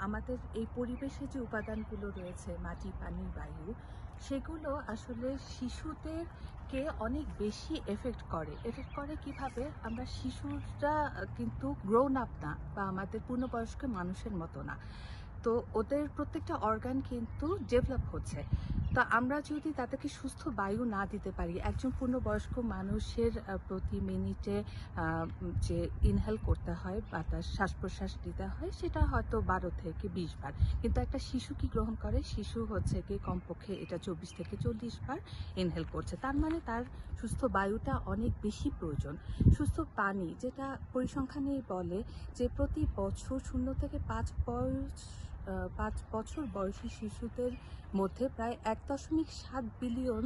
আমাদের এই পরিবেশে যে উপাদানগুলো রয়েছে, মাটি, পানি, বায়ু, সেগুলো আসলে শিশুদেরকে অনেক বেশি এফেক্ট করে। এফেক্ট করে কীভাবে? আমরা শিশুরা কিন্তু গ্রোন আপ না বা আমাদের পূর্ণবয়স্ক মানুষের মতো না। তো ওদের প্রত্যেকটা অর্গান কিন্তু ডেভেলপ হচ্ছে। তো আমরা যদি তাদেরকে সুস্থ বায়ু না দিতে পারি, একজন পূর্ণবয়স্ক মানুষের প্রতি মিনিটে যে ইনহেল করতে হয় বাতাস শ্বাস প্রশ্বাস দিতে হয়, সেটা হয়তো বারো থেকে বিশ বার। কিন্তু একটা শিশু কি গ্রহণ করে? শিশু হচ্ছে কি কমপক্ষে এটা চব্বিশ থেকে চল্লিশ বার ইনহেল করছে। তার মানে তার সুস্থ বায়ুটা অনেক বেশি প্রয়োজন। সুস্থ পানি যেটা পরিসংখ্যানেই বলে যে প্রতি বছর শূন্য থেকে পাঁচ বয়স পাঁচ বছর বয়সী শিশুদের মধ্যে প্রায় এক দশমিক সাত বিলিয়ন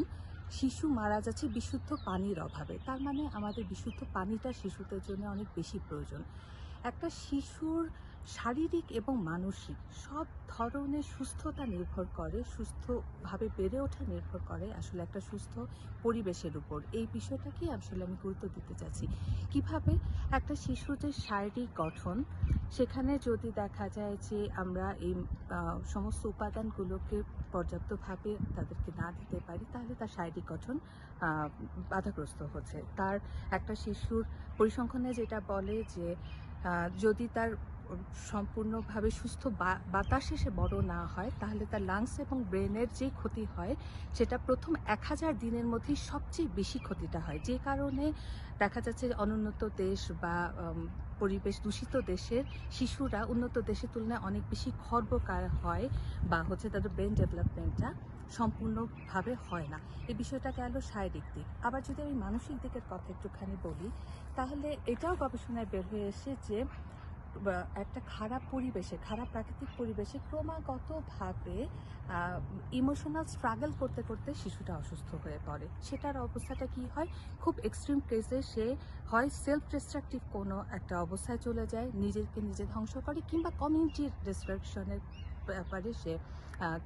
শিশু মারা যাচ্ছে বিশুদ্ধ পানির অভাবে। তার মানে আমাদের বিশুদ্ধ পানিটা শিশুদের জন্য অনেক বেশি প্রয়োজন। একটা শিশুর শারীরিক এবং মানসিক সব ধরনের সুস্থতা নির্ভর করে, সুস্থভাবে বেড়ে ওঠা নির্ভর করে আসলে একটা সুস্থ পরিবেশের উপর। এই বিষয়টাকেই আসলে আমি গুরুত্ব দিতে চাচ্ছি। কীভাবে একটা শিশুদের শারীরিক গঠন, সেখানে যদি দেখা যায় যে আমরা এই সমস্ত উপাদানগুলোকে পর্যাপ্তভাবে তাদেরকে না দিতে পারি, তাহলে তার শারীরিক গঠন বাধাগ্রস্ত হচ্ছে। তার একটা শিশুর পরিসংখ্যানে যেটা বলে যে যদি তার সম্পূর্ণভাবে সুস্থ বাতাসে সে বড় না হয়, তাহলে তার লাংস এবং ব্রেনের যে ক্ষতি হয়, সেটা প্রথম এক হাজার দিনের মধ্যেই সবচেয়ে বেশি ক্ষতিটা হয়। যে কারণে দেখা যাচ্ছে অনুন্নত দেশ বা পরিবেশ দূষিত দেশের শিশুরা উন্নত দেশের তুলনায় অনেক বেশি খর্বকার হয় বা হচ্ছে তাদের ব্রেন ডেভেলপমেন্টটা সম্পূর্ণভাবে হয় না। এই বিষয়টা গেল শারীরিক দিক। আবার যদি আমি মানসিক দিকের কথা একটুখানি বলি, তাহলে এটাও গবেষণায় বের হয়ে এসে যে একটা খারাপ পরিবেশে, খারাপ প্রাকৃতিক পরিবেশে ক্রমাগতভাবে ইমোশনাল স্ট্রাগল করতে করতে শিশুটা অসুস্থ হয়ে পড়ে। সেটার অবস্থাটা কি হয়? খুব এক্সট্রিম কেসে সে হয় সেলফ ডিস্ট্রাকটিভ কোনো একটা অবস্থায় চলে যায়, নিজেকে নিজে ধ্বংস করে কিংবা কমিউনিটির ডিস্ট্রাকশনের ব্যাপারে সে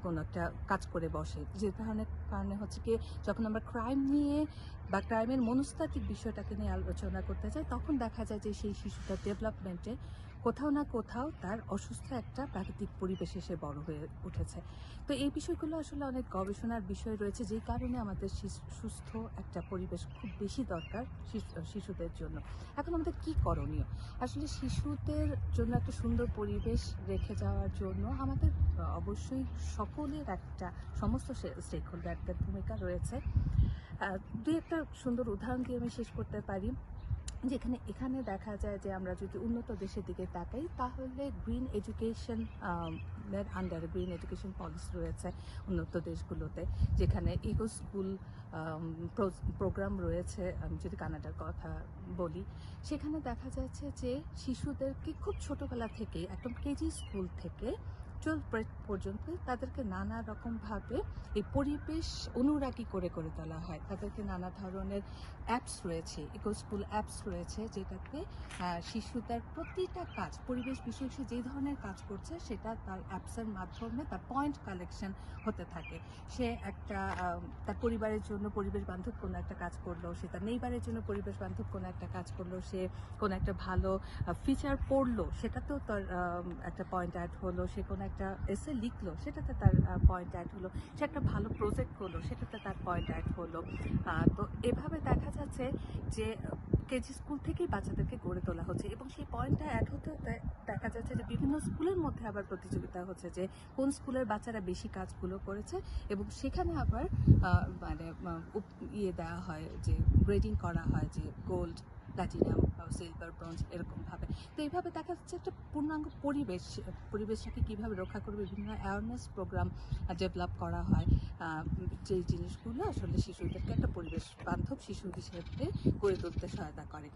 কোনো একটা কাজ করে বসে। যে ধরনের কারণে হচ্ছে কি, যখন আমরা ক্রাইম নিয়ে বা ক্রাইমের মনস্তাত্ত্বিক বিষয়টাকে নিয়ে আলোচনা করতে যাই তখন দেখা যায় যে সেই শিশুটার ডেভেলপমেন্টে কোথাও না কোথাও তার অসুস্থ একটা প্রাকৃতিক পরিবেশে সে বড় হয়ে উঠেছে। তো এই বিষয়গুলো আসলে অনেক গবেষণার বিষয় রয়েছে, যেই কারণে আমাদের সুস্থ একটা পরিবেশ খুব বেশি দরকার শিশু- শিশুদের জন্য। এখন আমাদের কি করণীয়? আসলে শিশুদের জন্য একটা সুন্দর পরিবেশ রেখে যাওয়ার জন্য আমাদের অবশ্যই সকলের একটা, সমস্ত স্টেক হোল্ডারদের ভূমিকা রয়েছে। দুই একটা সুন্দর উদাহরণ দিয়ে আমি শেষ করতে পারি? যেখানে, এখানে দেখা যায় যে আমরা যদি উন্নত দেশের দিকে তাকাই, তাহলে গ্রিন এডুকেশন এর আন্ডারে গ্রিন এডুকেশন পলিসি রয়েছে উন্নত দেশগুলোতে। যেখানে ইকো স্কুল প্রোগ্রাম রয়েছে, আমি যদি কানাডার কথা বলি। সেখানে দেখা যাচ্ছে যে শিশুদেরকে খুব ছোটোবেলা থেকে, একদম কেজি স্কুল থেকে টুয়েলভ পর্যন্ত তাদেরকে নানা রকমভাবে এই পরিবেশ অনুরাগী করে করে তোলা হয়। তাদেরকে নানা ধরনের অ্যাপস রয়েছে ইকো স্কুল অ্যাপস রয়েছে যেটাতে আহ, শিশুদের প্রতিটা কাজ পরিবেশ বিষয়ক সে যে ধরনের কাজ করছে সেটা তার অ্যাপসের মাধ্যমে তার পয়েন্ট কালেকশন হতে থাকে। সে একটা তার পরিবারের জন্য পরিবেশ বান্ধব কোনো একটা কাজ করল সে তার নেইবারের জন্য পরিবেশ বান্ধব কোনো একটা কাজ করল সে কোনো একটা ভালো ফিচার পড়ল সেটাতেও তার একটা পয়েন্ট অ্যাড হলো সে কোনো একটা এসে লিখলো, সেটাতে তার পয়েন্ট অ্যাড হলো, সে একটা ভালো প্রজেক্ট করল, সেটাতে তার পয়েন্ট অ্যাড হলো। তো এভাবে দেখা যাচ্ছে যে, কেজি স্কুল থেকেই বাচ্চাদেরকে গড়ে তোলা হচ্ছে এবং সেই পয়েন্টটা অ্যাড হতে হতে দেখা যাচ্ছে যে বিভিন্ন স্কুলের মধ্যে আবার প্রতিযোগিতা হচ্ছে যে, কোন স্কুলের বাচ্চারা বেশি কাজগুলো করেছে এবং সেখানে আবার মানে ইয়ে দেওয়া হয় যে গ্রেডিং করা হয় যে গোল্ড প্ল্যাটিনাম সিলভার ব্রোঞ্জ এরকমভাবে তো এইভাবে দেখা যাচ্ছে একটা পূর্ণাঙ্গ পরিবেশ, পরিবেশটাকে কীভাবে রক্ষা করবে, বিভিন্ন অ্যাওয়ারনেস প্রোগ্রাম ডেভেলপ করা হয় যে জিনিসগুলো আসলে শিশুদেরকে একটা পরিবেশ বান্ধব শিশু হিসেবে গড়ে তুলতে সহায়তা করে।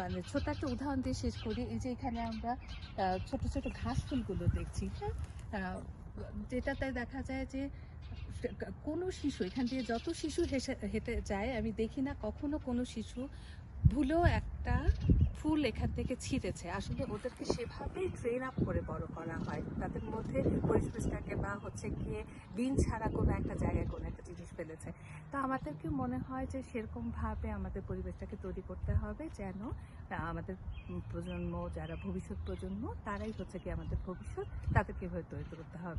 মানে ছোট একটা উদাহরণ দিয়ে শেষ করি। এই যে এখানে আমরা ছোট ছোট ঘাস ফুলগুলো দেখছি হ্যাঁ? যেটাতে দেখা যায় যে, কোনো শিশু, এখান দিয়ে যত শিশু হেসে হেঁটে যায়, আমি দেখি না কখনো কোনো শিশু ভুলো একটা ফুল এখান থেকে ছিঁড়েছে। আসলে ওদেরকে সেভাবেই ট্রেন আপ করে বড় করা হয়। তাদের মধ্যে পরিবেশটাকে বা হচ্ছে গিয়ে দিন ছাড়া কোনো একটা জায়গায় কোনো একটা জিনিস ফেলেছে। তো আমাদেরকে মনে হয় যে সেরকমভাবে আমাদের পরিবেশটাকে তৈরি করতে হবে যেন আমাদের প্রজন্ম, যারা ভবিষ্যৎ প্রজন্ম, তারাই হচ্ছে কি আমাদের ভবিষ্যৎ তাদেরকে এভাবে তৈরি করতে হবে।